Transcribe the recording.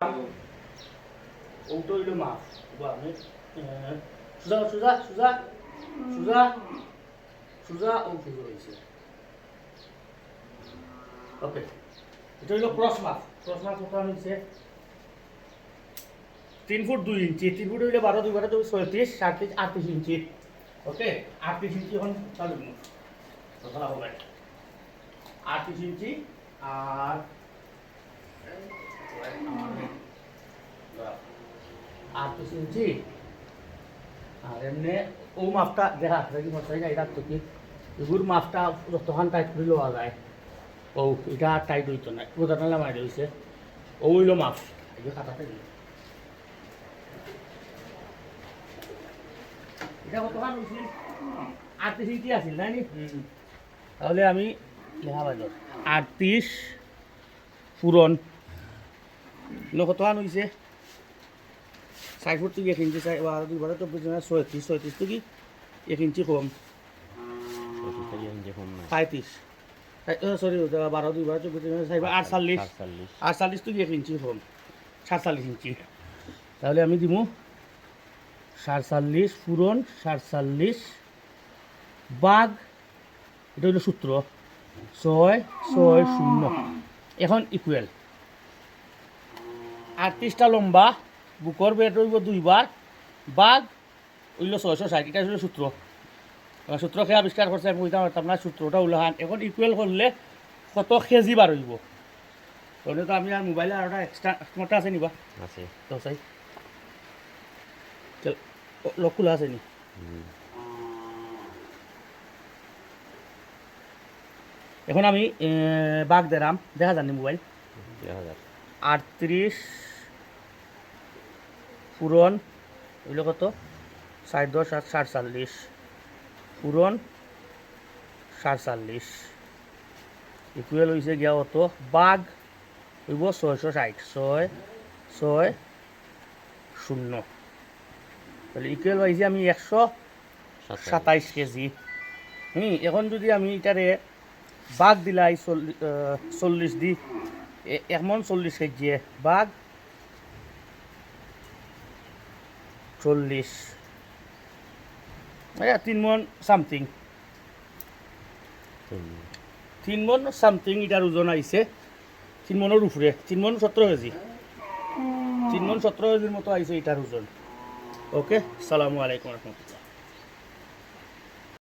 ওটা হইল মাছ আমি সুজা সুজা সুজা সুজা সুজা হয়েছে ওকে এটা হইল ক্রস মাছ ক্রস মাছ কত হয়েছে তিন ফুট দুই ইঞ্চি তিন ফুট হইলে বারো দুই বারো দুই ছয়ত্রিশ সাতত্রিশ আটত্রিশ ইঞ্চি ওকে আটত্রিশ ইঞ্চি এখন চালু কথা হবে আটত্রিশ ইঞ্চি আর আটত্রিশ ইঞ্চি আর এমনি ও মাপটা দেখা দেখি মশাই যাই রাখতো কি এগুর মাপটা যতক্ষণ টাইট করে লওয়া যায় ও এটা আর টাইট হইতো না বোঝাটা নামাই রয়েছে ও হইল মাপ এই যে দিই এটা কতক্ষণ হয়েছিল আটত্রিশ ইঞ্চি আছিল নি? তাহলে আমি লেখা পাইল আটত্রিশ পূরণ। ন কতক্ষণ হয়েছে চার ফুট থেকে এক ইঞ্চি চাই বারো দুই বারো চব্বিশ ছয়ত্রিশ ছয়ত্রিশ থেকে এক ইঞ্চি কম। পঁয়ত্রিশ সরি বারো দুই বারো চব্বিশ আটচল্লিশ আটচল্লিশ থেকে এক ইঞ্চি কম। সাতচল্লিশ ইঞ্চি। তাহলে আমি দিব সাতচল্লিশ পূরণ সাতচল্লিশ বাঘ এটা হলো সূত্র ছয় ছয় শূন্য। এখন ইকুয়েল আটত্রিশটা লম্বা বুকর বেট হইব দুইবার বাঘ হইল ছয়শো ষাট এটা হইল সূত্র এবার সূত্র খেয়ে আবিষ্কার করছে আমি কইতাম পারতাম না সূত্রটা উল্লাহান এখন ইকুয়েল করলে কত কেজি বার হইব তাহলে তো আমি আর মোবাইলে আর একটা এক্সট্রা মোটা আছে নিবা আছে। তো চাই লক খোলা আছে নি? এখন আমি বাঘ দেরাম দেখা জানি মোবাইল? দেখা যাক। আটত্রিশ, পূরণ, এগুলো কত? ষাট দশ আট সাতচল্লিশ পূরণ সাতচল্লিশ ইকুয়েল হয়েছে গিয়া কত? বাঘ হইব ছয়শো ষাট। ছয় ছয়, শূন্য। তাহলে ইকুয়েল পাইছি আমি একশো সাতাইশ কেজি। হুম, এখন যদি আমি এটারে বাঘ দিলাই চল্লিশ দি। এমন চল্লিশ কেজি বাঘ চল্লিশ। তিন মন সামথিং। তিন মন সামথিং, এটার ওজন আইছে তিন মনের উপরে। তিন মন সতেরো কেজি। তিন মন সতেরো কেজির মতো আইছে এটার ওজন। ওকে, সালামু আলাইকুম রহমতুল্লাহ।